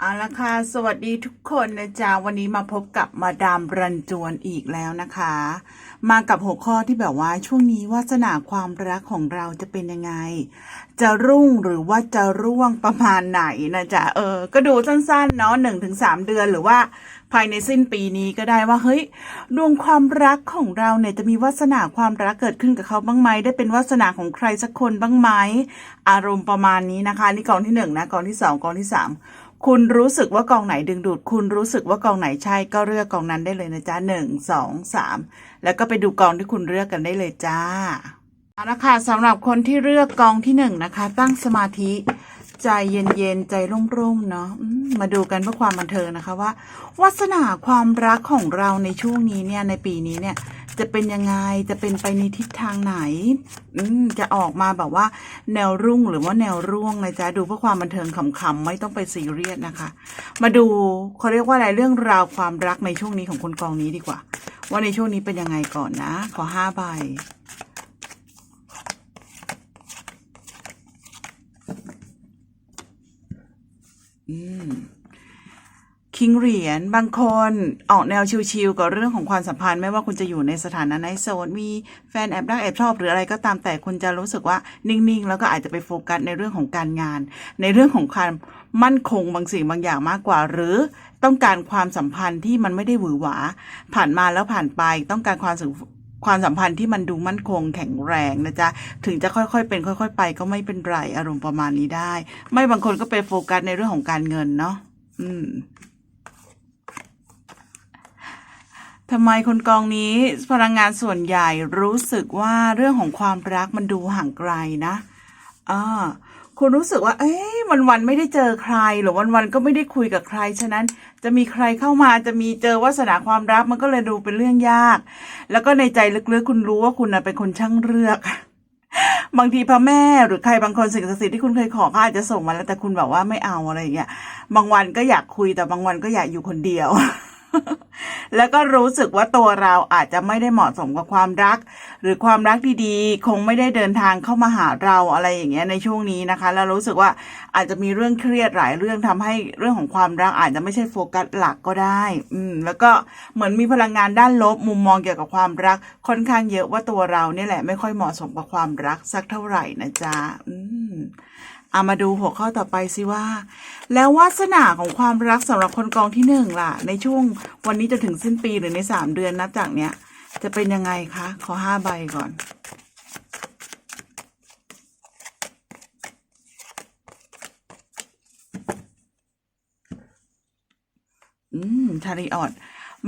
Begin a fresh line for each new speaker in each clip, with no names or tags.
เอาละค่ะ สวัสดีทุกคนนะจ๊ะ วันนี้มาพบกับมาดามรันจวนอีกแล้วนะคะ มากับหัวข้อที่แบบว่าช่วงนี้วาสนาความรักของเราจะเป็นยังไง จะรุ่งหรือว่าจะร่วงประมาณไหนนะจ๊ะ เออ ก็ดูสั้นๆ เนาะหนึ่งถึงสามเดือนหรือว่าภายในสิ้นปีนี้ก็ได้ว่าเฮ้ยดวงความรักของเราเนี่ยจะมีวาสนาความรักเกิดขึ้นกับเขาบ้างไหมได้เป็นวาสนาของใครสักคนบ้างไหมอารมณ์ประมาณนี้นะคะ นี่กองที่หนึ่งนะกองที่สองกองที่สาม คุณรู้สึกว่ากองไหนดึงดูด คุณรู้สึกว่ากองไหนใช่ก็เลือกกองนั้นได้เลยนะจ๊ะหนึ่งสองสามแล้วก็ไปดูกองที่คุณเลือกกันได้เลยจ้าเอาละค่ะสำหรับคนที่เลือกกองที่หนึ่งนะคะ ตั้งสมาธิใจเย็นๆ ใจร่มๆ เนาะมาดูกันเพื่อความบันเทิงนะคะว่า วาสนาความรักของเราในช่วงนี้เนี่ยในปีนี้เนี่ย จะเป็นยังไงจะเป็นไปในทิศทางไหน อืมจะออกมาแบบว่า แนวรุ่งหรือว่าแนวร่วงนะจ๊ะดูเพื่อความบันเทิงขำๆไม่ต้องไปซีเรียสนะคะ มาดูเขาเรียกว่าอะไรเรื่องราวความรักในช่วงนี้ของคนกองนี้ดีกว่า ว่าในช่วงนี้เป็นยังไงก่อนนะ ขอห้าใบอืม คิงเหรียญบางคนออกแนวชิลๆกับเรื่องของความสัมพันธ์ ไม่ว่าคุณจะอยู่ในสถานะในโซนมีแฟนแอบรักแอบชอบหรืออะไรก็ตามแต่คุณจะรู้สึกว่านิ่งๆ แล้วก็อาจจะไปโฟกัสในเรื่องของการงาน ในเรื่องของความมั่นคงบางสิ่งบางอย่างมากกว่า หรือต้องการความสัมพันธ์ที่มันไม่ได้หวือหวา ผ่านมาแล้วผ่านไปต้องการความสึกความสัมพันธ์ที่มันดูมั่นคงแข็งแรงนะจ๊ะ ถึงจะค่อยๆ เป็น ค่อย ๆ ไปก็ไม่เป็นไรอารมณ์ประมาณนี้ได้ ไม่บางคนก็ไปโฟกัสในเรื่องของการเงินเนาะอืม ทำไมคนกองนี้พลังงานส่วนใหญ่รู้สึกว่าเรื่องของความรักมันดูห่างไกลนะอ่าคุณรู้สึกว่า เอ้ยวันวันๆไม่ได้เจอใคร หรือวันวันๆก็ไม่ได้คุยกับใคร ฉะนั้นจะมีใครเข้ามาจะมีเจอวาสนาความรักมันก็เลยดูเป็นเรื่องยาก แล้วก็ในใจลึกๆ คุณรู้ว่าคุณน่ะเป็นคนช่างเลือก บางทีพระแม่หรือใครบางคนสิ่งศักดิ์สิทธิ์ที่คุณเคยขอเขาอาจจะส่งมาแล้วแต่คุณแบบว่าไม่เอาอะไรอย่างเงี้ย บางวันก็อยากคุยแต่บางวันก็อยากอยู่คนเดียว แล้วก็รู้สึกว่าตัวเราอาจจะไม่ได้เหมาะสมกับความรัก หรือความรักดีๆ คงไม่ได้เดินทางเข้ามาหาเราอะไรอย่างเงี้ยในช่วงนี้นะคะ แล้วรู้สึกว่าอาจจะมีเรื่องเครียดหลายเรื่องทำให้เรื่องของความรักอาจจะไม่ใช่โฟกัสหลักก็ได้ อืม แล้วก็เหมือนมีพลังงานด้านลบมุมมองเกี่ยวกับความรัก ค่อนข้างเยอะว่าตัวเราเนี่ยแหละไม่ค่อยเหมาะสมกับความรักสักเท่าไหร่นะจ๊ะอืม เอามาดูหัวข้อต่อไปสิว่า แล้ววาสนาของความรักสำหรับคนกองที่หนึ่งล่ะ ในช่วงวันนี้จะถึงสิ้นปีหรือในสามเดือนนับจากเนี้ย จะเป็นยังไงคะขอห้าใบก่อนอืมชาริออด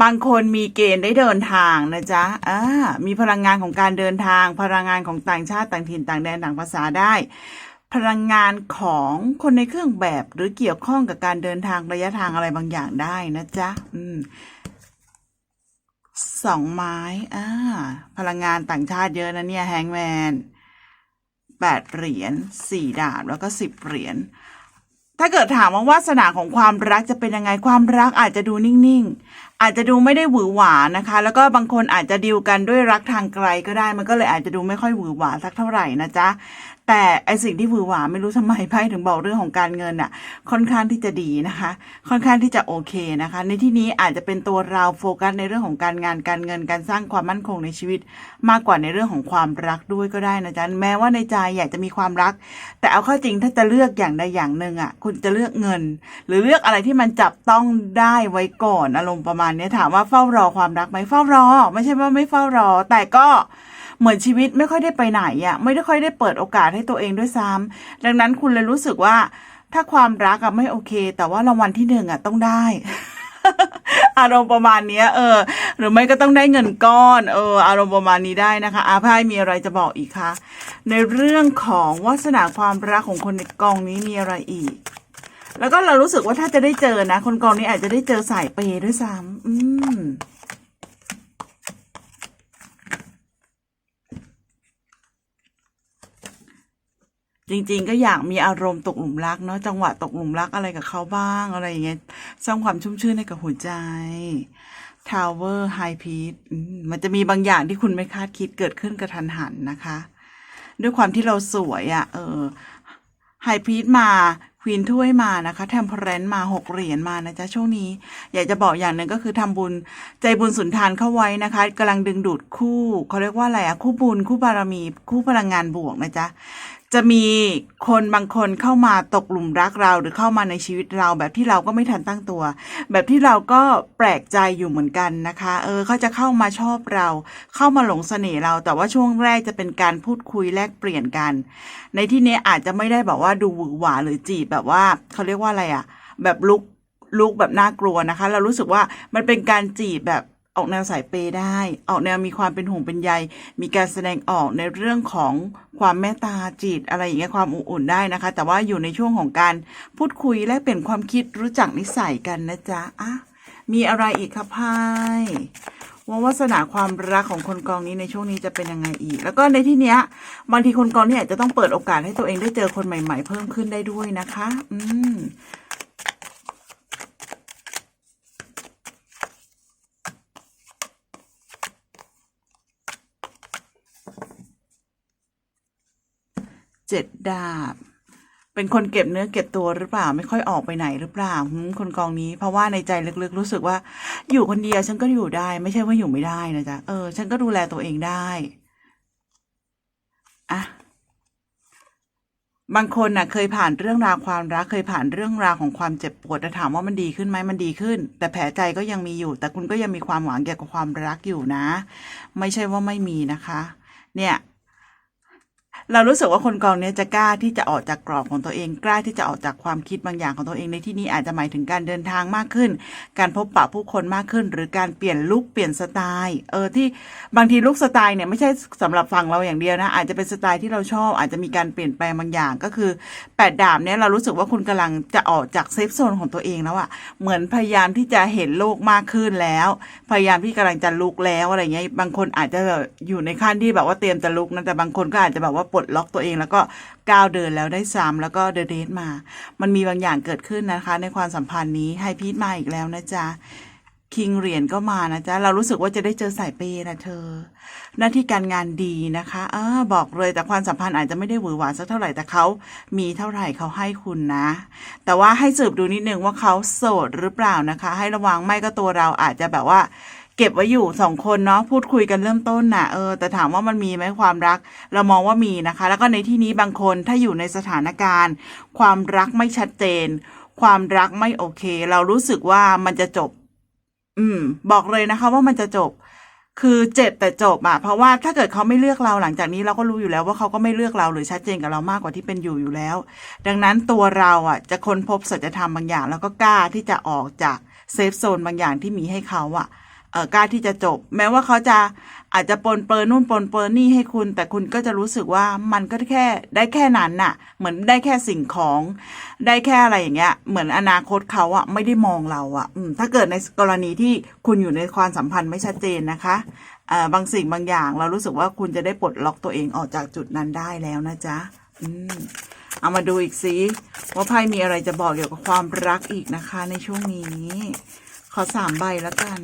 บางคนมีเกณฑ์ได้เดินทางนะจ๊ะอ่ามีพลังงานของการเดินทาง พลังงานของต่างชาติต่างถิ่นต่างแดนต่างภาษาได้ พลังงานของคนในเครื่องแบบหรือเกี่ยวข้องกับการเดินทางระยะทางอะไรบางอย่างได้นะจ๊ะ อืมสองไม้อ่าพลังงานต่างชาติเยอะนะเนี่ยแฮงแมนแปดเหรียญสี่ดาบแล้วก็สิบเหรียญถ้าเกิดถามว่าวาสนาของความรักจะเป็นยังไงความรักอาจจะดูนิ่ง อาจจะดูไม่ได้หวือหวานะคะ แล้วก็บางคนอาจจะดีลกันด้วยรักทางไกลก็ได้ มันก็เลยอาจจะดูไม่ค่อยหวือหวาสักเท่าไหร่นะจ๊ะแต่ไอสิ่งที่หวือหวาไม่รู้ทำไมไพ่ถึงบอกเรื่องของการเงินอะ ค่อนข้างที่จะดีนะคะ ค่อนข้างที่จะโอเคนะคะ ในที่นี้อาจจะเป็นตัวเราโฟกัสในเรื่องของการงานการเงินการสร้างความมั่นคงในชีวิต มากกว่าในเรื่องของความรักด้วยก็ได้นะจ๊ะแม้ว่าในใจอยากจะมีความรัก แต่เอาเข้าจริงถ้าจะเลือกอย่างใดอย่างหนึ่งอะ คุณจะเลือกเงิน หรือเลือกอะไรที่มันจับต้องได้ไว้ก่อนอารมณ์ประมาณเนี้ยถามว่าเฝ้ารอความรักไหมเฝ้ารอ ไม่ใช่ว่าไม่เฝ้ารอ แต่ก็เหมือนชีวิตไม่ค่อยได้ไปไหนอะไม่ได้ค่อยได้เปิดโอกาสให้ตัวเองด้วยซ้ำดังนั้นคุณเลยรู้สึกว่า ถ้าความรักอะไม่โอเค แต่ว่ารางวัลที่หนึ่งอะต้องได้อารมณ์ประมาณนี้เออ หรือไม่ก็ต้องได้เงินก้อน เออ อารมณ์ประมาณนี้ได้นะคะ อาภายมีอะไรจะบอกอีกคะในเรื่องของวาสนาความรักของคนในกองนี้มีอะไรอีก แล้วก็เรารู้สึกว่าถ้าจะได้เจอนะ คนกองนี้อาจจะได้เจอสายเปย์ด้วยซ้ำอืมจริง ๆ ก็อยากมีอารมณ์ตกหลุมรักเนาะจังหวะตกหลุมรักอะไรกับเขาบ้างอะไรอย่างเงี้ยสร้างความชุ่มชื่นให้กับหัวใจ Tower High Peak มันจะมีบางอย่างที่คุณไม่คาดคิดเกิดขึ้นกระทันหันนะคะ ด้วยความที่เราสวยอะ่ะ เออ High Peak มา วีนถ้วยมานะคะแทมเพลนมาหกเหรียญมานะจ๊ะช่วงนี้ อยากจะบอกอย่างหนึ่งก็คือทำบุญใจบุญสุนทานเข้าไว้นะคะกำลังดึงดูดคู่เขาเรียกว่าอะไรอะคู่บุญคู่บารมีคู่พลังงานบวกนะจ๊ะ จะมีคนบางคนเข้ามาตกหลุมรักเราหรือเข้ามาในชีวิตเรา แบบที่เราก็ไม่ทันตั้งตัว แบบที่เราก็แปลกใจอยู่เหมือนกันนะคะ เออเขาจะเข้ามาชอบเรา เข้ามาหลงเสน่ห์เรา แต่ว่าช่วงแรกจะเป็นการพูดคุยแลกเปลี่ยนกัน ในที่นี้อาจจะไม่ได้แบบว่าดูหวือหวาหรือจีบแบบว่าเขาเรียกว่าอะไรอะแบบลุกลุกแบบน่ากลัวนะคะ เรารู้สึกว่ามันเป็นการจีบแบบ ออกแนวสายเปย์ได้ ออกแนวมีความเป็นห่วงเป็นใย มีการแสดงออกในเรื่องของความเมตตาจิตอะไรอย่างเงี้ยความอุ่นได้นะคะ แต่ว่าอยู่ในช่วงของการพูดคุยและเปลี่ยนความคิดรู้จักนิสัยกันนะจ๊ะอะมีอะไรอีกครับพายว่าวาสนาความรักของคนกองนี้ในช่วงนี้จะเป็นยังไงอีก แล้วก็ในที่เนี้ยบางทีคนกองเนี่ยจะต้องเปิดโอกาสให้ตัวเองได้เจอคนใหม่ ๆ เพิ่มขึ้นได้ด้วยนะคะ อืม เจ็ดดาบ เป็นคนเก็บเนื้อเก็บตัวหรือเปล่า ไม่ค่อยออกไปไหนหรือเปล่าคนกองนี้ เพราะว่าในใจลึกๆ รู้สึกว่า อยู่คนเดียวฉันก็อยู่ได้ ไม่ใช่ว่าอยู่ไม่ได้นะจ๊ะเออฉันก็ดูแลตัวเองได้อะบางคนน่ะ เคยผ่านเรื่องราวความรัก เคยผ่านเรื่องราวของความเจ็บปวดแต่ถามว่ามันดีขึ้นไหมมันดีขึ้น แต่แผลใจก็ยังมีอยู่ แต่คุณก็ยังมีความหวังเกี่ยวกับความรักอยู่นะ ไม่ใช่ว่าไม่มีนะคะ เนี่ย เรารู้สึกว่าคนกองเนี้ยจะกล้าที่จะออกจากกรอบของตัวเอง กล้าที่จะออกจากความคิดบางอย่างของตัวเองในที่นี้อาจจะหมายถึงการเดินทางมากขึ้น การพบปะผู้คนมากขึ้น หรือการเปลี่ยนลุคเปลี่ยนสไตล์เออที่บางทีลุคสไตล์เนี่ยไม่ใช่สำหรับฝั่งเราอย่างเดียวนะ อาจจะเป็นสไตล์ที่เราชอบ อาจจะมีการเปลี่ยนแปลงบางอย่างก็คือแปดดาบเนี่ยเรารู้สึกว่าคุณกำลังจะออกจากเซฟโซนของตัวเองแล้วอะเหมือนพยายามที่จะเห็นโลกมากขึ้นแล้ว พยายามที่กำลังจะลุกแล้วอะไรเงี้ยบางคนอาจจะแบบอยู่ในขั้นที่แบบว่าเตรียมจะลุกนะแต่บางคนก็อาจจะแบบว่าปดล็อกตัวเอง แล้วก็ก้าวเดินแล้วได้ซ้ำแล้วก็เดเดทมา มันมีบางอย่างเกิดขึ้นนะคะ ในความสัมพันธ์นี้ให้พีทมาอีกแล้วนะจ๊ะคิงเหรียญก็มานะจ๊ะ เรารู้สึกว่าจะได้เจอสายเปย์นะเธอ หน้าที่การงานดีนะคะอ่าบอกเลยแต่ความสัมพันธ์อาจจะไม่ได้หวือหวาสักเท่าไหร่แต่เขามีเท่าไหร่เขาให้คุณนะ แต่ว่าให้สืบดูนิดนึงว่าเขาโสดหรือเปล่านะคะ ให้ระวังไม่ก็ตัวเราอาจจะแบบว่า เก็บไว้อยู่สองคนเนาะพูดคุยกันเริ่มต้นน่ะเออแต่ถามว่ามันมีไหมความรัก เรามองว่ามีนะคะ แล้วก็ในที่นี้บางคนถ้าอยู่ในสถานการณ์ ความรักไม่ชัดเจน ความรักไม่โอเค เรารู้สึกว่ามันจะจบ อืม บอกเลยนะคะว่ามันจะจบ คือเจ็บแต่จบอะเพราะว่าถ้าเกิดเขาไม่เลือกเราหลังจากนี้เราก็รู้อยู่แล้วว่าเขาก็ไม่เลือกเราหรือชัดเจนกับเรามากกว่าที่เป็นอยู่อยู่แล้ว ดังนั้นตัวเราอะจะค้นพบสัจธรรมบางอย่าง แล้วก็กล้าที่จะออกจากเซฟโซนบางอย่างที่มีให้เขาอะ กล้าที่จะจบ แม้ว่าเขาจะอาจจะปนเปื้อนนู่นปนเปื้อนนี่ให้คุณ แต่คุณก็จะรู้สึกว่ามันก็แค่ได้แค่นั้นน่ะ เหมือนได้แค่สิ่งของ ได้แค่อะไรอย่างเงี้ย เหมือนอนาคตเขาอะไม่ได้มองเราอะอืมถ้าเกิดในกรณีที่คุณอยู่ในความสัมพันธ์ไม่ชัดเจนนะคะเอ่อบางสิ่งบางอย่างเรารู้สึกว่าคุณจะได้ปลดล็อกตัวเองออกจากจุดนั้นได้แล้วนะจ๊ะอืมเอามาดูอีกสิว่าไพ่มีอะไรจะบอกเกี่ยวกับความรักอีกนะคะ ในช่วงนี้ ขอสามใบแล้วกัน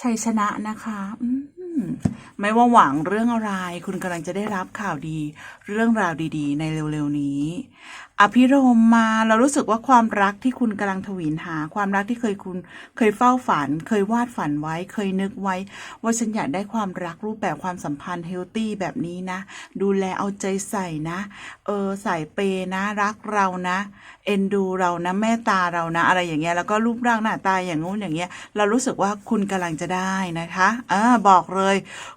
ชัยชนะนะคะมไม่ว่าหวังเรื่องอะไร คุณกำลังจะได้รับข่าวดี เรื่องราวดี ๆ ในเร็ว ๆ นี้ อภิรมมา เรารู้สึกว่าความรักที่คุณกำลังทวีนหา ความรักที่เคยคุณเคยเฝ้าฝัน เคยวาดฝันไว้ เคยนึกไว้ ว่าฉันอยากได้ความรักรูปแบบความสัมพันธ์เฮลตี้แบบนี้นะ ดูแลเอาใจใส่นะ เออใส่เปย์นะ รักเรานะ เอ็นดูเรานะแม่ตาเรานะ อะไรอย่างเงี้ยแล้วก็รูปร่างหน้าตาอย่างงู้นอย่างเงี้ย เรารู้สึกว่าคุณกำลังจะได้นะคะอ่าบอกเลย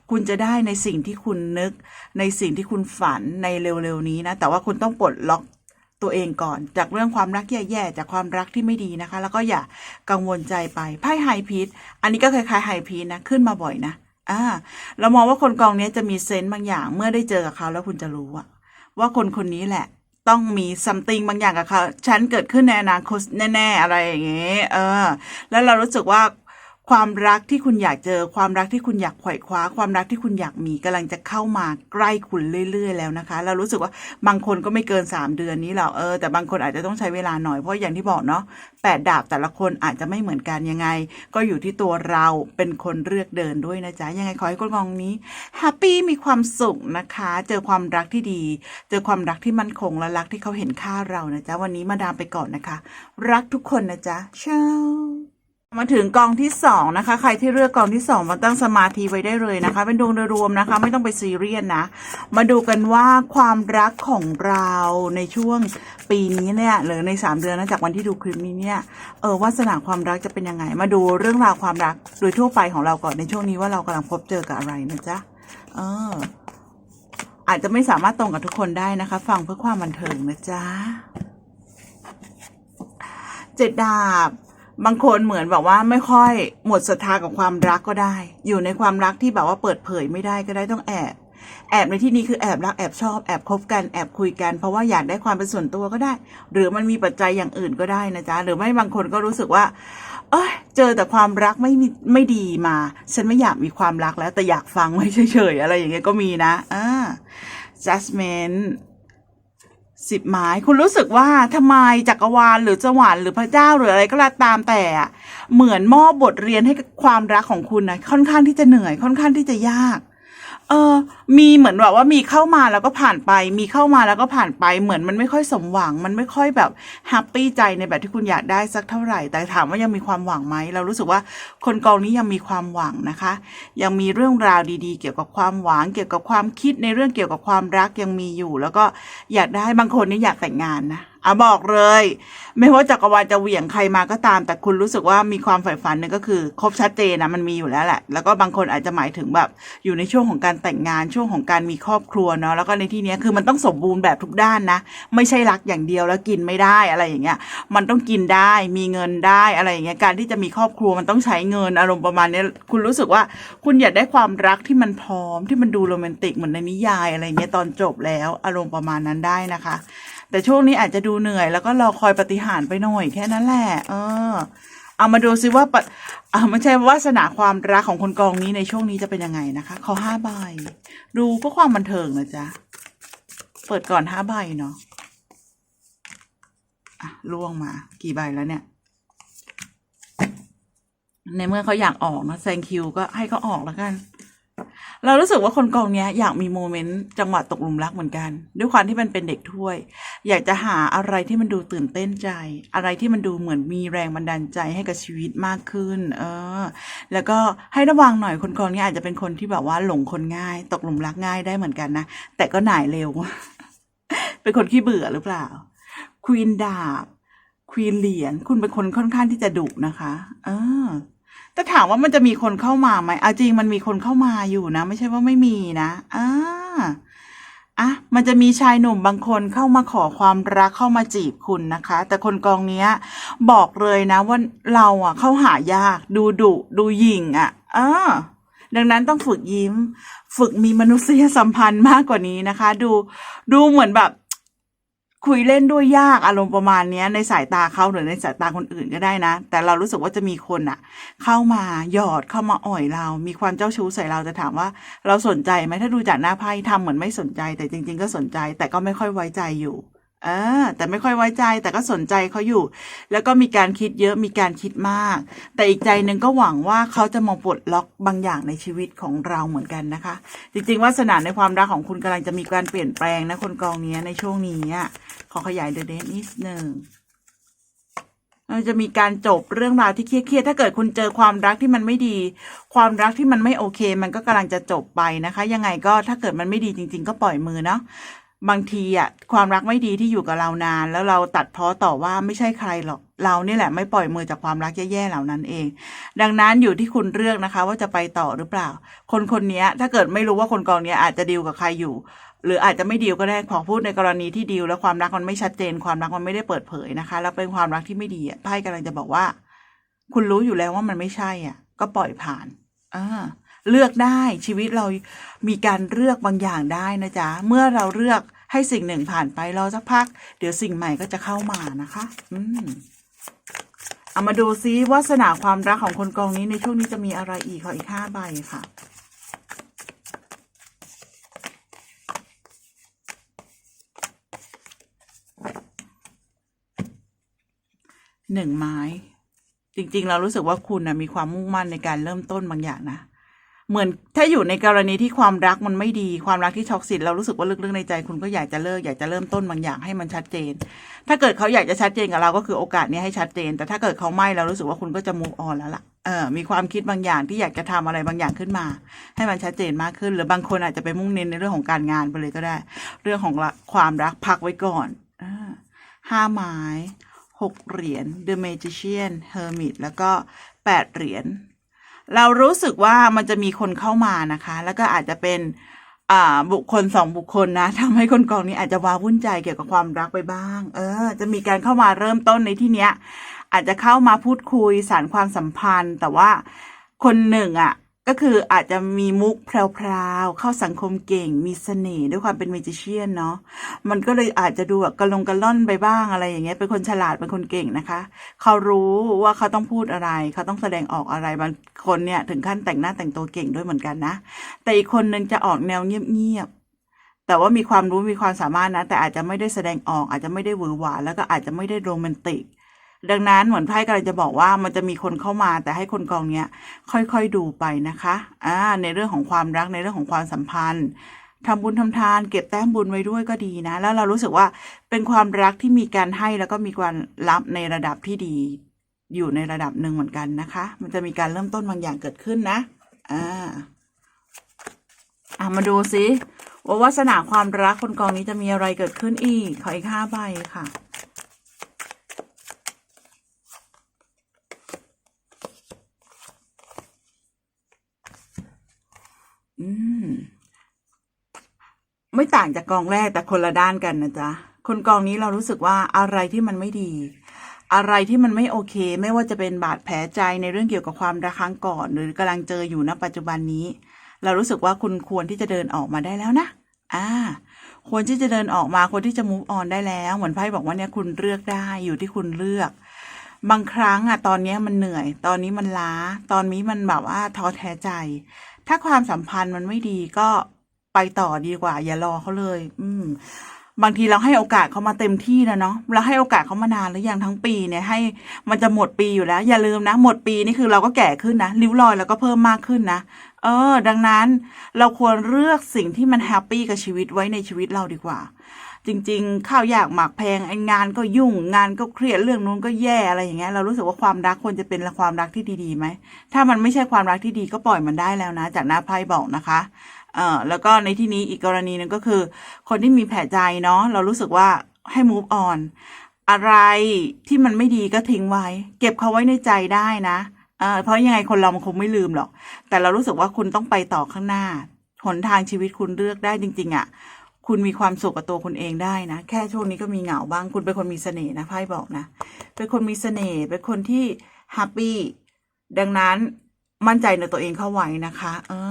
คุณจะได้ในสิ่งที่คุณนึก ในสิ่งที่คุณฝันในเร็วๆนี้นะ แต่ว่าคุณต้องปลดล็อก ตัวเองก่อน จากเรื่องความรักแย่ๆจากความรักที่ไม่ดีนะคะ แล้วก็อย่ากังวลใจไปไพ่ไฮพีทอันนี้ก็คล้ายๆไฮพีทนะขึ้นมาบ่อยนะอ่าเรามองว่าคนกองนี้จะมีเซนต์บางอย่าง เมื่อได้เจอกับเขาแล้วคุณจะรู้อะว่าคนคนนี้แหละ ต้องมีซัมติงบางอย่างกับเขาฉันเกิดขึ้นในอนาคตแน่ ๆ อะไรอย่างเงี้ยเออ แล้วเรารู้สึกว่า ความรักที่คุณอยากเจอ ความรักที่คุณอยากไขว่คว้า ความรักที่คุณอยากมีกำลังจะเข้ามาใกล้คุณเรื่อย ๆ แล้วนะคะ เรารู้สึกว่าบางคนก็ไม่เกิน 3 เดือนนี้หรอกเออแต่บางคนอาจจะต้องใช้เวลาหน่อยเพราะอย่างที่บอกเนาะแปดดาบแต่ละคนอาจจะไม่เหมือนกันยังไง ก็อยู่ที่ตัวเราเป็นคนเลือกเดินด้วยนะจ๊ะยังไงขอให้คนกองนี้แฮปปี้มีความสุขนะคะ เจอความรักที่ดี เจอความรักที่มั่นคงและรักที่เขาเห็นค่าเรานะจ๊ะวันนี้มาดามไปก่อนนะคะ รักทุกคนนะจ๊ะเช้า มาถึงกองที่สองนะคะ ใครที่เลือกกองที่สองมาตั้งสมาธิไว้ได้เลยนะคะ เป็นดวงโดยรวมนะคะ ไม่ต้องไปซีเรียสนะ มาดูกันว่าความรักของเราในช่วงปีนี้เนี่ยหรือในสามเดือนนะจากวันที่ดูคลิปนี้เนี่ยเออวาสนาความรักจะเป็นยังไง มาดูเรื่องราวความรักโดยทั่วไปของเราก่อนในช่วงนี้ว่าเรากำลังพบเจอกับอะไรนะจ๊ะเออ อาจจะไม่สามารถตรงกับทุกคนได้นะคะ ฟังเพื่อความบันเทิงนะจ๊ะเจ็ดดาบ บางคนเหมือนแบบว่าไม่ค่อยหมดศรัทธากับความรักก็ได้ อยู่ในความรักที่แบบว่าเปิดเผยไม่ได้ก็ได้ต้องแอบ แอบในที่นี้คือแอบรักแอบชอบแอบคบกันแอบคุยกัน เพราะว่าอยากได้ความเป็นส่วนตัวก็ได้ หรือมันมีปัจจัยอย่างอื่นก็ได้นะจ๊ะหรือไม่บางคนก็รู้สึกว่า เอ้ยเจอแต่ความรักไม่มีไม่ดีมา ฉันไม่อยากมีความรักแล้วแต่อยากฟังไว้เฉยๆอะไรอย่างเงี้ยก็มีนะอ่า judgment สิบไม้คุณรู้สึกว่าทำไมจักรวาลหรือสวรรค์หรือพระเจ้าหรืออะไรก็แล้วตามแต่เหมือนมอบบทเรียนให้กับความรักของคุณนะค่อนข้างที่จะเหนื่อยค่อนข้างที่จะยาก เออ มีเหมือนแบบว่ามีเข้ามาแล้วก็ผ่านไป มีเข้ามาแล้วก็ผ่านไป เหมือนมันไม่ค่อยสมหวัง มันไม่ค่อยแบบแฮปปี้ใจในแบบที่คุณอยากได้สักเท่าไหร่ แต่ถามว่ายังมีความหวังไหม เรารู้สึกว่าคนกองนี้ยังมีความหวังนะคะ ยังมีเรื่องราวดีๆ เกี่ยวกับความหวัง เกี่ยวกับความคิดในเรื่องเกี่ยวกับความรักยังมีอยู่ แล้วก็อยากได้บางคนนี่อยากแต่งงานนะ อะบอกเลย ไม่ว่าจักรวาลจะเหวี่ยงใครมาก็ตาม แต่คุณรู้สึกว่ามีความใฝ่ฝันหนึ่งก็คือ ครบชัดเจนนะมันมีอยู่แล้วแหละ แล้วก็บางคนอาจจะหมายถึงแบบ อยู่ในช่วงของการแต่งงานช่วงของการมีครอบครัวเนาะแล้วก็ในที่นี้คือมันต้องสมบูรณ์แบบทุกด้านนะ ไม่ใช่รักอย่างเดียวแล้วกินไม่ได้อะไรอย่างเงี้ย มันต้องกินได้มีเงินได้อะไรอย่างเงี้ยการที่จะมีครอบครัวมันต้องใช้เงินอารมณ์ประมาณนี้คุณรู้สึกว่าคุณอยากได้ความรักที่มันพร้อมที่มันดูโรแมนติกเหมือนในนิยายอะไรเงี้ยตอนจบแล้วอารมณ์ประมาณนั้นได้นะคะ แต่ช่วงนี้อาจจะดูเหนื่อย แล้วก็รอคอยปฏิหารไปหน่อยแค่นั้นแหละ เออ เอามาดูซิว่าปเอาไม่ใช่วาสนาความรักของคนกองนี้ในช่วงนี้จะเป็นยังไงนะคะขอห้าใบ ดูเพื่อความบันเทิงนะจ๊ะ เปิดก่อนห้าใบเนาะอะล่วงมา กี่ใบแล้วเนี่ยในเมื่อเขาอยากออกนะแซงคิวก็ให้เขาออกแล้วกัน เรารู้สึกว่าคนกองเนี้ยอยากมีโมเมนต์จังหวะตกหลุมรักเหมือนกัน ด้วยความที่มันเป็นเด็กถ้วย อยากจะหาอะไรที่มันดูตื่นเต้นใจ อะไรที่มันดูเหมือนมีแรงบันดาลใจให้กับชีวิตมากขึ้น เออ แล้วก็ให้ระวังหน่อยคนกองนี้อาจจะเป็นคนที่แบบว่าหลงคนง่าย ตกหลุมรักง่ายได้เหมือนกันนะแต่ก็หน่ายเร็ว เป็นคนขี้เบื่อหรือเปล่าควีนดาบควีนเหรียญคุณเป็นคนค่อนข้างที่จะดุนะคะ เออ แต่ถามว่ามันจะมีคนเข้ามาไหมเอาจริงมันมีคนเข้ามาอยู่นะ ไม่ใช่ว่าไม่มีนะอ่าอะมันจะมีชายหนุ่มบางคนเข้ามาขอความรักเข้ามาจีบคุณนะคะ แต่คนกองเนี้ย บอกเลยนะว่าเราอะ เข้าหายาก ดูดุดูหยิ่งอะเออดังนั้นต้องฝึกยิ้ม ฝึกมีมนุษยสัมพันธ์มากกว่านี้นะคะ ดูดูเหมือนแบบ คุยเล่นด้วยยากอารมณ์ประมาณนี้ในสายตาเขาหรือในสายตาคนอื่นก็ได้นะ แต่เรารู้สึกว่าจะมีคนอะเข้ามาหยอดเข้ามาอ่อยเรา มีความเจ้าชู้ใส่เราจะถามว่า เราสนใจไหมถ้าดูจากหน้าไพ่ทำเหมือนไม่สนใจ แต่จริง ๆ ก็สนใจ แต่ก็ไม่ค่อยไว้ใจอยู่เออแต่ไม่ค่อยไว้ใจแต่ก็สนใจเขาอยู่ แล้วก็มีการคิดเยอะมีการคิดมาก แต่อีกใจหนึ่งก็หวังว่าเขาจะมาปลดล็อกบางอย่างในชีวิตของเราเหมือนกันนะคะ จริงๆวาสนาในความรักของคุณกำลังจะมีการเปลี่ยนแปลงนะคนกองนี้ในช่วงนี้อะ ขอขยายเดอะเดนนิดหนึ่งเราจะมีการจบเรื่องราวที่เครียดๆ ถ้าเกิดคุณเจอความรักที่มันไม่ดี ความรักที่มันไม่โอเค มันก็กำลังจะจบไปนะคะ ยังไงก็ถ้าเกิดมันไม่ดีจริง ๆ ก็ปล่อยมือเนาะ บางทีอะความรักไม่ดีที่อยู่กับเรานาน แล้วเราตัดเพ้อต่อว่าไม่ใช่ใครหรอก เรานี่แหละไม่ปล่อยมือจากความรักแย่ๆ เหล่านั้นเอง ดังนั้นอยู่ที่คุณเลือกนะคะ ว่าจะไปต่อหรือเปล่า คนคนนี้ถ้าเกิดไม่รู้ว่าคนกองนี้อาจจะดีลกับใครอยู่ หรืออาจจะไม่ดีลก็ได้ขอพูดในกรณีที่ดีลแล้วความรักมันไม่ชัดเจน ความรักมันไม่ได้เปิดเผยนะคะ แล้วเป็นความรักที่ไม่ดีอะไพ่กำลังจะบอกว่า คุณรู้อยู่แล้วว่ามันไม่ใช่อะ ก็ปล่อยผ่านอ่าเลือกได้ชีวิตเรามีการเลือกบางอย่างได้นะจ๊ะ เมื่อเราเลือกให้สิ่งหนึ่งผ่านไปรอสักพัก เดี๋ยวสิ่งใหม่ก็จะเข้ามานะคะ อืมเอามาดูซิวาสนาความรักของคนกองนี้ในช่วงนี้จะมีอะไรอีกขออีกห้าใบค่ะ หนึ่งไม้ จริง ๆ เรารู้สึกว่าคุณนะมีความมุ่งมั่นในการเริ่มต้นบางอย่างนะเหมือนถ้าอยู่ในกรณีที่ความรักมันไม่ดีความรักที่ช็อกซิตเรารู้สึกว่าลึกๆในใจ คุณก็อยากจะเลิกอยากจะเริ่มต้นบางอย่างให้มันชัดเจน ถ้าเกิดเขาอยากจะชัดเจนกับเราก็คือโอกาสนี้ให้ชัดเจน แต่ถ้าเกิดเขาไม่เรารู้สึกว่าคุณก็จะ move on แล้วล่ะเออมีความคิดบางอย่างที่อยากจะทำอะไรบางอย่างขึ้นมา ให้มันชัดเจนมากขึ้น หรือบางคนอาจจะไปมุ่งเน้นในเรื่องของการงานไปเลยก็ได้ เรื่องของความรักพักไว้ก่อนห้าไม้ หกเหรียญ The Magician Hermit แล้วก็แปดเหรียญ เรารู้สึกว่ามันจะมีคนเข้ามานะคะ แล้วก็อาจจะเป็นบุคคลสองบุคคลนะทำให้คนกองนี้อาจจะว้าวุ่นใจเกี่ยวกับความรักไปบ้าง เออ จะมีการเข้ามาเริ่มต้นในที่เนี้ย อาจจะเข้ามาพูดคุยสารความสัมพันธ์ แต่ว่าคนหนึ่งอะ ก็คืออาจจะมีมุกแพรวๆเข้าสังคมเก่ง มีเสน่ห์ด้วยความเป็นเมจิเชียนเนาะมันก็เลยอาจจะดูแบบกระลงกระล่อนไปบ้างอะไรอย่างเงี้ยเป็นคนฉลาดเป็นคนเก่งนะคะ เขารู้ว่าเขาต้องพูดอะไร เขาต้องแสดงออกอะไรบางคนเนี่ยถึงขั้นแต่งหน้าแต่งตัวเก่งด้วยเหมือนกันนะ แต่อีกคนนึงจะออกแนวเงียบๆแต่ว่ามีความรู้มีความสามารถนะ แต่อาจจะไม่ได้แสดงออก อาจจะไม่ได้หวือหวาแล้วก็อาจจะไม่ได้โรแมนติก ดังนั้นเหมือนไพ่กำลังจะบอกว่ามันจะมีคนเข้ามา แต่ให้คนกองเนี้ยค่อยๆดูไปนะคะอ่าในเรื่องของความรักในเรื่องของความสัมพันธ์ทำบุญทำทาน เก็บแต้มบุญไว้ด้วยก็ดีนะ แล้วเรารู้สึกว่าเป็นความรักที่มีการให้แล้วก็มีการรับในระดับที่ดี อยู่ในระดับหนึ่งเหมือนกันนะคะ มันจะมีการเริ่มต้นบางอย่างเกิดขึ้นนะอ่าอะมาดูซิว่าวาสนาความรักคนกองนี้จะมีอะไรเกิดขึ้นอีกขออีกห้าใบค่ะ อืม ไม่ต่างจากกองแรกแต่คนละด้านกันนะจ๊ะ คนกองนี้เรารู้สึกว่าอะไรที่มันไม่ดี อะไรที่มันไม่โอเค ไม่ว่าจะเป็นบาดแผลใจในเรื่องเกี่ยวกับความรักครั้งก่อน หรือกำลังเจออยู่ณปัจจุบันนี้ เรารู้สึกว่าคุณควรที่จะเดินออกมาได้แล้วนะ อ่า ควรที่จะเดินออกมาควรที่จะ move on ได้แล้ว เหมือนไพ่บอกว่าเนี่ยคุณเลือกได้อยู่ที่คุณเลือกบางครั้งอะตอนนี้มันเหนื่อย ตอนนี้มันล้า ตอนนี้มันแบบว่าท้อแท้ใจ ถ้าความสัมพันธ์มันไม่ดีก็ไปต่อดีกว่า อย่ารอเขาเลย อืม บางทีเราให้โอกาสเขามาเต็มที่แล้วเนาะเราให้โอกาสเขามานานหรือยังทั้งปีเนี่ย ให้มันจะหมดปีอยู่แล้ว อย่าลืมนะ หมดปีนี่คือเราก็แก่ขึ้นนะริ้วรอยเราก็เพิ่มมากขึ้นนะเออ ดังนั้นเราควรเลือกสิ่งที่มันแฮปปี้กับชีวิตไว้ในชีวิตเราดีกว่า จริง ๆ ข้าวยากหมากแพงไอ้งานก็ยุ่งงานก็เครียดเรื่องนู้นก็แย่อะไรอย่างเงี้ยเรารู้สึกว่าความรักควรจะเป็นความรักที่ดีๆไหมถ้ามันไม่ใช่ความรักที่ดีก็ปล่อยมันได้แล้วนะ จากหน้าไพ่บอกนะคะเอ่อแล้วก็ในที่นี้อีกกรณีหนึ่งก็คือ คนที่มีแผลใจเนาะเรารู้สึกว่าให้ move on อะไรที่มันไม่ดีก็ทิ้งไว้ เก็บเขาไว้ในใจได้นะเออเพราะยังไงคนเรามันคงไม่ลืมหรอก แต่เรารู้สึกว่าคุณต้องไปต่อข้างหน้าหนทางชีวิตคุณเลือกได้จริง ๆอะ่ะ คุณมีความสุขกับตัวคุณเองได้นะ แค่ช่วงนี้ก็มีเหงาบ้าง คุณเป็นคนมีเสน่ห์นะไพ่บอกนะ เป็นคนมีเสน่ห์ เป็นคนที่แฮปปี้ ดังนั้นมั่นใจในตัวเองเข้าไว้นะคะ เออ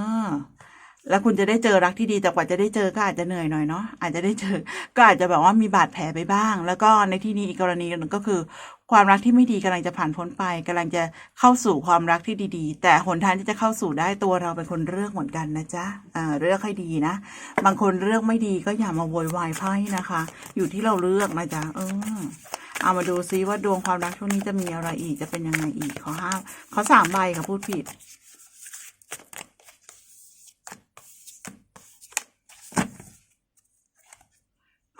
แล้วคุณจะได้เจอรักที่ดีแต่กว่าจะได้เจอก็อาจจะเหนื่อยหน่อยเนาะอาจจะได้เจอ ก็อาจจะแบบว่ามีบาดแผลไปบ้าง แล้วก็ในที่นี้อีกกรณีหนึ่งก็คือ ความรักที่ไม่ดีกำลังจะผ่านพ้นไปกำลังจะเข้าสู่ความรักที่ดีๆ แต่หนทางที่จะเข้าสู่ได้ตัวเราเป็นคนเลือกเหมือนกันนะจ๊ะอ่าเลือกให้ดีนะ บางคนเลือกไม่ดีก็อย่ามาโวยวายไพ่นะคะ อยู่ที่เราเลือกนะจ๊ะเออเอามาดูซิว่าดวงความรักช่วงนี้จะมีอะไรอีกจะเป็นยังไงอีกขอห้าขอสามใบค่ะพูดผิด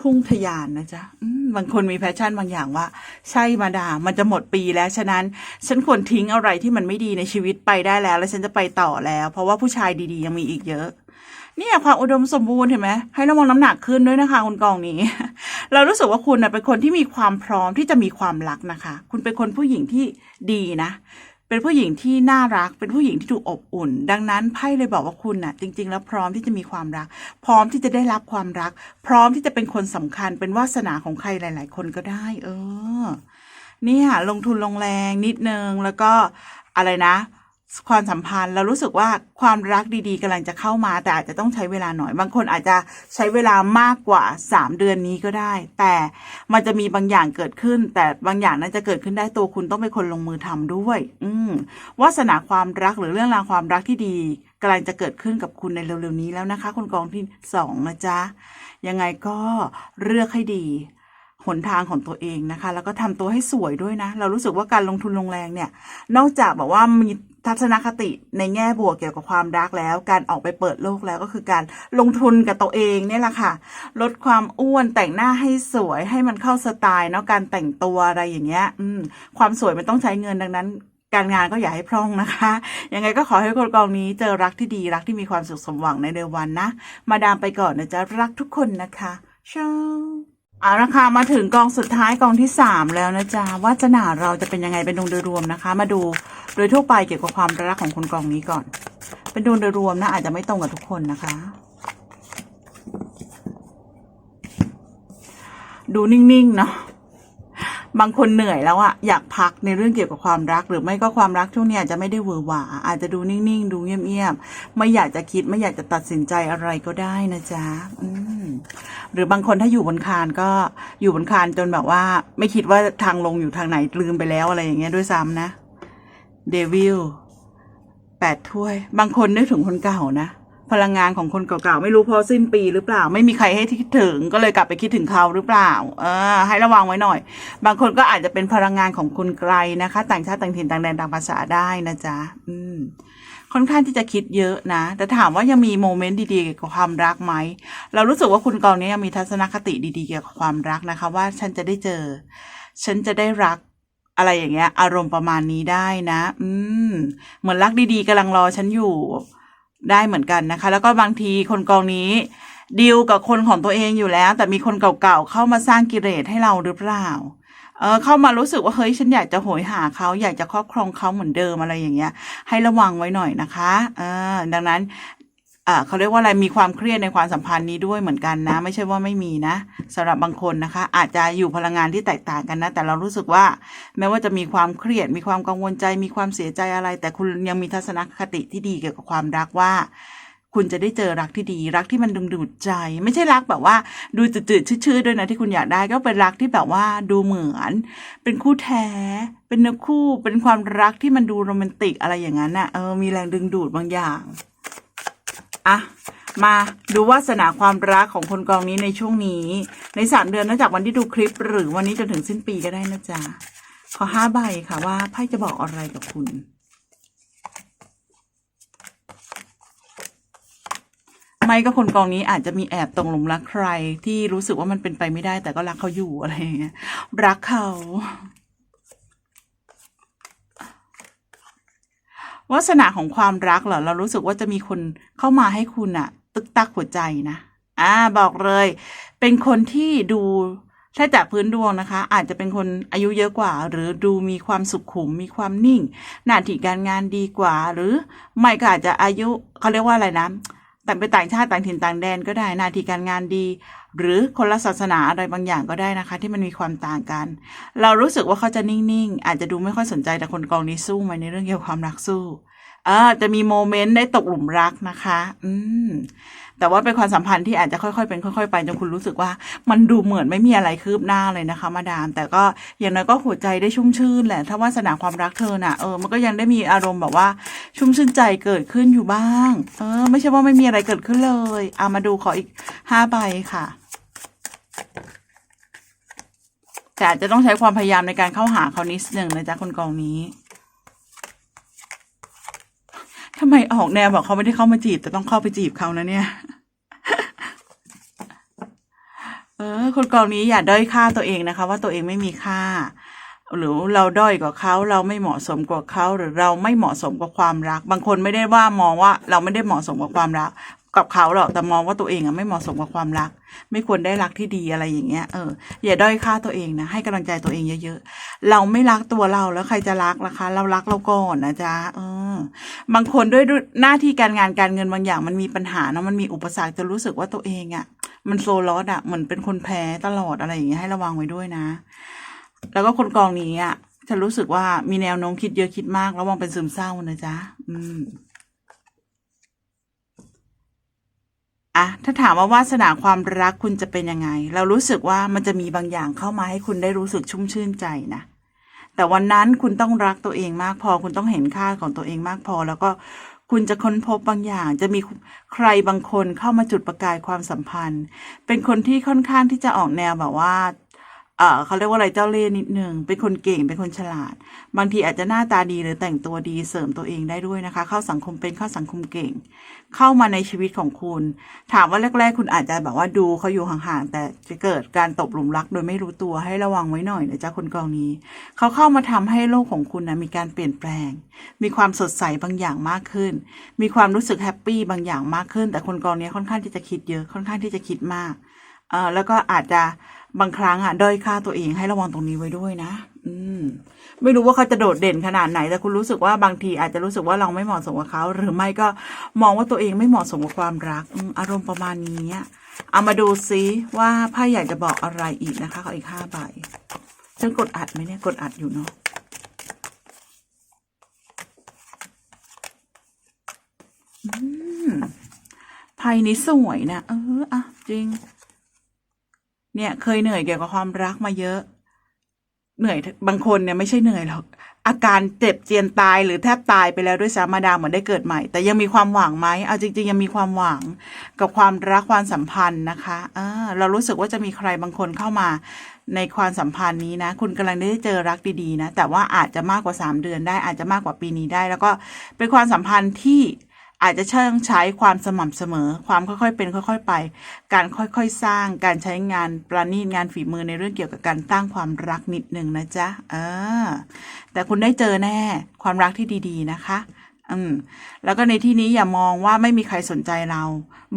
พุ่งทะยานนะจ๊ะบางคนมีแพชชั่นบางอย่างว่า ใช่มาดามันจะหมดปีแล้ว ฉะนั้น ฉันควรทิ้งอะไรที่มันไม่ดีในชีวิตไปได้แล้ว แล้วฉันจะไปต่อแล้ว เพราะว่าผู้ชายดีๆ ยังมีอีกเยอะ เนี่ยความอุดมสมบูรณ์เห็นไหมให้เระวังน้ำหนักขึ้นด้วยนะคะคุณกองนี้ เรารู้สึกว่าคุณนะเป็นคนที่มีความพร้อมที่จะมีความรักนะคะ คุณเป็นคนผู้หญิงที่ดีนะ เป็นผู้หญิงที่น่ารัก เป็นผู้หญิงที่ดูอบอุ่น ดังนั้นไพ่เลยบอกว่าคุณน่ะ จริง ๆ แล้วพร้อมที่จะมีความรัก พร้อมที่จะได้รับความรัก พร้อมที่จะเป็นคนสำคัญ เป็นวาสนาของใครหลาย ๆ คนก็ได้ เออ เนี่ยลงทุนลงแรงนิดนึงแล้วก็อะไรนะ ความสัมพันธ์เรารู้สึกว่าความรักดีๆกำลังจะเข้ามา แต่อาจจะต้องใช้เวลาหน่อย บางคนอาจจะใช้เวลามากกว่าสามเดือนนี้ก็ได้ แต่มันจะมีบางอย่างเกิดขึ้น แต่บางอย่างนั้นจะเกิดขึ้นได้ตัวคุณต้องเป็นคนลงมือทำด้วย อืมวาสนาความรักหรือเรื่องราวความรักที่ดีกำลังจะเกิดขึ้นกับคุณในเร็วๆนี้แล้วนะคะคุณกองที่สองนะจ๊ะยังไงก็เลือกให้ดี หนทางของตัวเองนะคะ แล้วก็ทำตัวให้สวยด้วยนะ เรารู้สึกว่าการลงทุนลงแรงเนี่ย นอกจากแบบว่ามีทัศนคติในแง่บวกเกี่ยวกับความรักแล้ว การออกไปเปิดโลกแล้วก็คือการลงทุนกับตัวเองเนี่ยแหละค่ะ ลดความอ้วนแต่งหน้าให้สวยให้มันเข้าสไตล์เนาะการแต่งตัวอะไรอย่างเงี้ยความสวยมันต้องใช้เงินดังนั้นการงานก็อย่าให้พร่องนะคะ ยังไงก็ขอให้คนกองนี้เจอรักที่ดีรักที่มีความสุขสมหวังในเร็ววันนะ มาดามไปก่อนนะจ๊ะรักทุกคนนะคะชาว เอาละค่ะมาถึงกองสุดท้ายกองที่สามแล้วนะจ๊ะว่าจะหนาเราจะเป็นยังไงเป็นดวงโดยรวมนะคะ มาดูโดยทั่วไปเกี่ยวกับความรักของคนกองนี้ก่อน เป็นดวงโดยรวมนะอาจจะไม่ตรงกับทุกคนนะคะ ดูนิ่งๆเนาะ บางคนเหนื่อยแล้วอะอยากพักในเรื่องเกี่ยวกับความรัก หรือไม่ก็ความรักช่วงนี้อาจจะไม่ได้หวือหวาอาจจะดูนิ่งๆ ดูเงียบๆ ไม่อยากจะคิดไม่อยากจะตัดสินใจอะไรก็ได้นะจ๊ะหรือบางคนถ้าอยู่บนคานก็อยู่บนคานจนแบบว่า ไม่คิดว่าทางลงอยู่ทางไหนลืมไปแล้วอะไรอย่างเงี้ยด้วยซ้ำนะเดวิลแปดถ้วย บางคนนึกถึงคนเก่านะ พลังงานของคนเก่าๆไม่รู้พอสิ้นปีหรือเปล่า ไม่มีใครให้คิดถึงก็เลยกลับไปคิดถึงเขาหรือเปล่า เออ ให้ระวังไว้หน่อย บางคนก็อาจจะเป็นพลังงานของคนไกลนะคะ ต่างชาติต่างถิ่นต่างแดนต่างภาษาได้นะจ๊ะอืมค่อนข้างที่จะคิดเยอะนะ แต่ถามว่ายังมีโมเมนต์ดีๆเกี่ยวกับความรักไหม เรารู้สึกว่าคุณกองนี้ยังมีทัศนคติดีๆเกี่ยวกับความรักนะคะ ว่าฉันจะได้เจอ ฉันจะได้รักอะไรอย่างเงี้ย อารมณ์ประมาณนี้ได้นะ อืม เหมือนรักดีๆกำลังรอฉันอยู่ ได้เหมือนกันนะคะ แล้วก็บางทีคนกองนี้ดีลกับคนของตัวเองอยู่แล้ว แต่มีคนเก่าๆเข้ามาสร้างกิเลสให้เราหรือเปล่าเออเข้ามารู้สึกว่าเฮ้ยฉันอยากจะโหยหาเขาอยากจะครอบครองเขาเหมือนเดิมอะไรอย่างเงี้ย ให้ระวังไว้หน่อยนะคะเออดังนั้น อ่าเขาเรียกว่าอะไรมีความเครียดในความสัมพันธ์นี้ด้วยเหมือนกันนะ ไม่ใช่ว่าไม่มีนะสำหรับบางคนนะคะ อาจจะอยู่พลังงานที่แตกต่างกันนะ แต่เรารู้สึกว่าแม้ว่าจะมีความเครียด มีความกังวลใจ มีความเสียใจอะไร แต่คุณยังมีทัศนคติที่ดีเกี่ยวกับความรักว่า คุณจะได้เจอรักที่ดี รักที่มันดึงดูดใจ ไม่ใช่รักแบบว่า ดูจืดๆชืดๆด้วยนะที่คุณอยากได้ก็เป็นรักที่แบบว่าดูเหมือน เป็นคู่แท้เป็นเนื้อคู่เป็นความรักที่มันดูโรแมนติกอะไรอย่างนั้นน่ะเออมีแรงดึงดูดบางอย่าง อะมาดูวาสนาความรักของคนกองนี้ในช่วงนี้ ในสามเดือนนอกจากวันที่ดูคลิป หรือวันนี้จนถึงสิ้นปีก็ได้นะจ๊ะขอห้าใบค่ะว่าไพ่จะบอกอะไรกับคุณ ไม่ก็คนกองนี้อาจจะมีแอบตรงหลุมรักใคร ที่รู้สึกว่ามันเป็นไปไม่ได้ แต่ก็รักเขาอยู่อะไรอย่างเงี้ยรักเขา วาสนาของความรักเหรอเรารู้สึกว่าจะมีคนเข้ามาให้คุณอะตึกตักหัวใจนะอ่าบอกเลย เป็นคนที่ดูถ้าจากพื้นดวงนะคะ อาจจะเป็นคนอายุเยอะกว่า หรือดูมีความสุขุม มีความนิ่ง หน้าที่การงานดีกว่า หรือไม่ก็อาจจะอายุเขาเรียกว่าอะไรนะ แต่เป็นต่างชาติต่างถิ่นต่างแดนก็ได้นาทีการงานดี หรือคนละศาสนาอะไรบางอย่างก็ได้นะคะ ที่มันมีความต่างกัน เรารู้สึกว่าเขาจะนิ่งๆ อาจจะดูไม่ค่อยสนใจแต่คนกองนี้สู้ไหมในเรื่องเกี่ยวกับความรักสู้อ่าจะมีโมเมนต์ได้ตกหลุมรักนะคะ อืม แต่ว่าเป็นความสัมพันธ์ที่อาจจะค่อยๆเป็นค่อย ๆ ไปจนคุณรู้สึกว่า มันดูเหมือนไม่มีอะไรคืบหน้าเลยนะคะ มาดาม แต่ก็อย่างน้อยก็หัวใจได้ชุ่มชื่นแหละ ถ้าว่าสนาความรักเธอน่ะเออมันก็ยังได้มีอารมณ์แบบว่าชุ่มชื่นใจเกิดขึ้นอยู่บ้าง เออ ไม่ใช่ว่าไม่มีอะไรเกิดขึ้นเลยเอามาดูขออีกห้าใบค่ะแต่อาจจะต้องใช้ความพยายามในการเข้าหาเขานิดหนึ่งนะจ๊ะคนกองนี้ ทำไมออกแนวบอกเขาไม่ได้เข้ามาจีบ แต่ต้องเข้าไปจีบเขานะเนี่ย เออ คนกองนี้อย่าด้อยค่าตัวเองนะคะ ว่าตัวเองไม่มีค่า หรือเราด้อยกว่าเขาเราไม่เหมาะสมกว่าเขาหรือเราไม่เหมาะสมกับความรัก บางคนไม่ได้ว่ามองว่า เราไม่ได้เหมาะสมกับความรัก กับเขาหรอกแต่มองว่าตัวเองอะไม่เหมาะสมกับความรัก ไม่ควรได้รักที่ดีอะไรอย่างเงี้ยเอออย่าด้อยค่าตัวเองนะให้กำลังใจตัวเองเยอะๆเราไม่รักตัวเราแล้วใครจะรักล่ะคะ เรารักเราก่อนนะจ๊ะเออบางคนด้วยหน้าที่การงานการเงินบางอย่างมันมีปัญหาเนาะมันมีอุปสรรคจะรู้สึกว่าตัวเองอะมันโซลอสอะเหมือนเป็นคนแพ้ตลอดอะไรอย่างเงี้ยให้ระวังไว้ด้วยนะ แล้วก็คนกองนี้อะฉฉันรู้สึกว่ามีแนวโน้มคิดเยอะคิดมากระวังเป็นซึมเศร้านะจ๊ะอืม อะถ้าถามว่าวาสนาความรักคุณจะเป็นยังไง เรารู้สึกว่ามันจะมีบางอย่างเข้ามาให้คุณได้รู้สึกชุ่มชื่นใจนะแต่วันนั้นคุณต้องรักตัวเองมากพอ คุณต้องเห็นค่าของตัวเองมากพอ แล้วก็คุณจะค้นพบบางอย่าง จะมีใครบางคนเข้ามาจุดประกายความสัมพันธ์ เป็นคนที่ค่อนข้างที่จะออกแนวแบบว่า เออเขาเรียกว่าอะไรเจ้าเล่ห์นิดนึงเป็นคนเก่งเป็นคนฉลาด บางทีอาจจะหน้าตาดีหรือแต่งตัวดีเสริมตัวเองได้ด้วยนะคะ เข้าสังคมเป็นเข้าสังคมเก่ง เข้ามาในชีวิตของคุณ ถามว่าแรก ๆ คุณอาจจะแบบว่าดูเขาอยู่ห่างๆแต่จะเกิดการตกหลุมรัก โดยไม่รู้ตัวให้ระวังไว้หน่อยนะจ๊ะคนกองนี้ เขาเข้ามาทำให้โลกของคุณนะมีการเปลี่ยนแปลง มีความสดใสบางอย่างมากขึ้น มีความรู้สึกแฮปปี้บางอย่างมากขึ้น แต่คนกองนี้ค่อนข้างที่จะคิดเยอะค่อนข้างที่จะคิดมากเออแล้วก็อาจจะ บางครั้งอะด้อยค่าตัวเองให้ระวังตรงนี้ไว้ด้วยนะ อืม ไม่รู้ว่าเขาจะโดดเด่นขนาดไหน แต่คุณรู้สึกว่าบางทีอาจจะรู้สึกว่าเราไม่เหมาะสมกับเขา หรือไม่ก็มองว่าตัวเองไม่เหมาะสมกับความรัก อารมณ์ประมาณนี้เอามาดูซิว่าไพ่อยากจะบอกอะไรอีกนะคะเขออีกห้าใบฉันกดอัดไหมเนี่ย กดอัดอยู่เนาะอืมไพ่นี้สวยนะ เออ อะ จริง เนี่ย เคยเหนื่อยเกี่ยวกับความรักมาเยอะ เหนื่อยบางคนเนี่ยไม่ใช่เหนื่อยหรอกอาการเจ็บเจียนตายหรือแทบตายไปแล้วด้วยซ้ำมาดามเหมือนได้เกิดใหม่ แต่ยังมีความหวังไหมเอาจริง ๆ ยังมีความหวังกับความรักความสัมพันธ์นะคะเออเรารู้สึกว่าจะมีใครบางคนเข้ามาในความสัมพันธ์นี้นะ คุณกำลังได้เจอรักดีๆนะ แต่ว่าอาจจะมากกว่าสามเดือนได้อาจจะมากกว่าปีนี้ได้ แล้วก็เป็นความสัมพันธ์ที่ อาจจะเชิงใช้ความสม่ำเสมอ ความค่อยๆเป็นค่อย ๆ ไป การค่อยๆสร้างการใช้งานประณีตงานฝีมือในเรื่องเกี่ยวกับการสร้างความรักนิดหนึ่งนะจ๊ะเออแต่คุณได้เจอแน่ ความรักที่ดี ๆ นะคะ อืมแล้วก็ในที่นี้อย่ามองว่าไม่มีใครสนใจเรา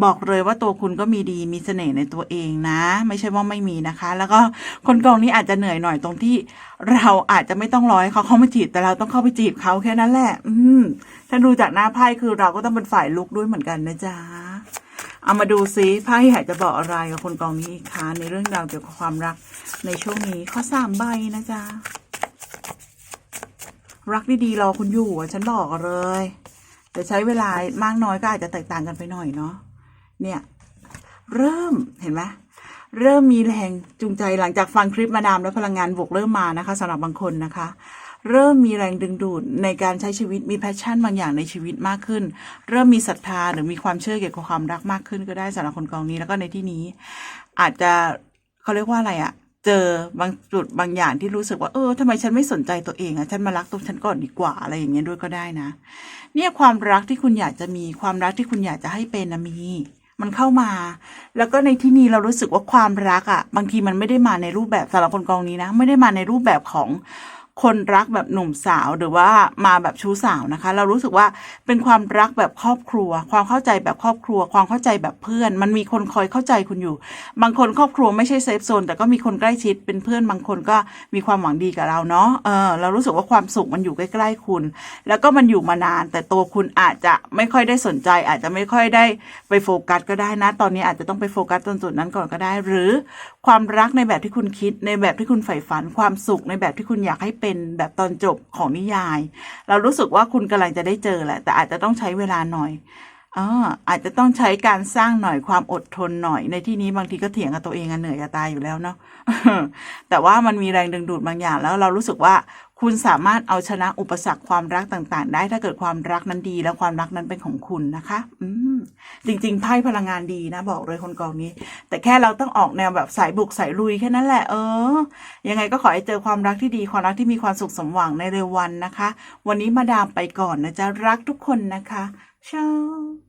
บอกเลยว่าตัวคุณก็มีดีมีเสน่ห์ในตัวเองนะ ไม่ใช่ว่าไม่มีนะคะ แล้วก็คนกองนี้อาจจะเหนื่อยหน่อยตรงที่ เราอาจจะไม่ต้องร้อให้เขาเข้ามาจีบแต่เราต้องเข้าไปจีบเขาแค่นั้นแหละ อืมถ้าดูจากหน้าไพ่คือเราก็ต้องเป็นฝ่ายลุกด้วยเหมือนกันนะจ๊ะเอามาดูซิไพ่อยากจะบอกอะไรกับคนกองนี้อีกคะในเรื่องราวเกี่ยวกับความรักในช่วงนี้ข้อสามใบนะจ๊ะ รักดีๆรอคุณอยู่อะฉันบอกเลย แต่ใช้เวลามากน้อยก็อาจจะแตกต่างกันไปหน่อยเนาะเนี่ย เริ่มเห็นไหมเริ่มมีแรงจูงใจหลังจากฟังคลิปมาดามแล้วพลังงานบวกเริ่มมานะคะสำหรับบางคนนะคะ เริ่มมีแรงดึงดูดในการใช้ชีวิตมีแพชชั่นบางอย่างในชีวิตมากขึ้น เริ่มมีศรัทธาหรือมีความเชื่อเกี่ยวกับความรักมากขึ้นก็ได้สำหรับคนกองนี้แล้วก็ในที่นี้ อาจจะเขาเรียกว่าอะไรอะ เจอบางจุดบางอย่างที่รู้สึกว่าเออทำไมฉันไม่สนใจตัวเองอะฉันมารักตัวฉันก่อนดีกว่าอะไรอย่างเงี้ยด้วยก็ได้นะ เนี่ยความรักที่คุณอยากจะมีความรักที่คุณอยากจะให้เป็นนะมีมันเข้ามา แล้วก็ในที่นี้เรารู้สึกว่าความรักอะ่ะ บางทีมันไม่ได้มาในรูปแบบสำหรับคนกองนี้นะ ไม่ได้มาในรูปแบบของ คนรักแบบหนุ่มสาวหรือว่ามาแบบชู้สาวนะคะ เรารู้สึกว่าเป็นความรักแบบครอบครัว ความเข้าใจแบบครอบครัว ความเข้าใจแบบเพื่อน มันมีคนคอยเข้าใจคุณอยู่ บางคนครอบครัวไม่ใช่เซฟโซนแต่ก็มีคนใกล้ชิดเป็นเพื่อนบางคนก็มีความหวังดีกับเราเนาะเออเรารู้สึกว่าความสุขมันอยู่ใกล้ๆคุณ แล้วก็มันอยู่มานาน แต่ตัวคุณอาจจะไม่ค่อยได้สนใจ อาจจะไม่ค่อยได้ไปโฟกัสก็ได้นะ ตอนนี้อาจจะต้องไปโฟกัสตรงจุดนั้นก่อนก็ได้ หรือความรักในแบบที่คุณคิดในแบบที่คุณใฝ่ฝัน ความสุขในแบบที่คุณอยากให้เป็นแบบตอนจบของนิยาย เรารู้สึกว่าคุณกำลังจะได้เจอแหละ แต่อาจจะต้องใช้เวลาหน่อย อ่าอาจจะต้องใช้การสร้างหน่อยความอดทนหน่อยในที่นี้บางทีก็เถียงกับตัวเองอะเหนื่อยจะตายอยู่แล้วเนาะแต่ว่ามันมีแรงดึงดูดบางอย่างแล้วเรารู้สึกว่าคุณสามารถเอาชนะอุปสรรคความรักต่างๆ ได้ถ้าเกิดความรักนั้นดีแล้วความรักนั้นเป็นของคุณนะคะ อืมจริงๆไพ่พลังงานดีนะ บอกเลยคนกองนี้ แต่แค่เราต้องออกแนวแบบสายบุกสายลุยแค่นั้นแหละเออ ยังไงก็ขอให้เจอความรักที่ดีความรักที่มีความสุขสมหวังในเร็ววันนะคะ วันนี้มาดามไปก่อนนะจ๊ะรักทุกคนนะคะเช้า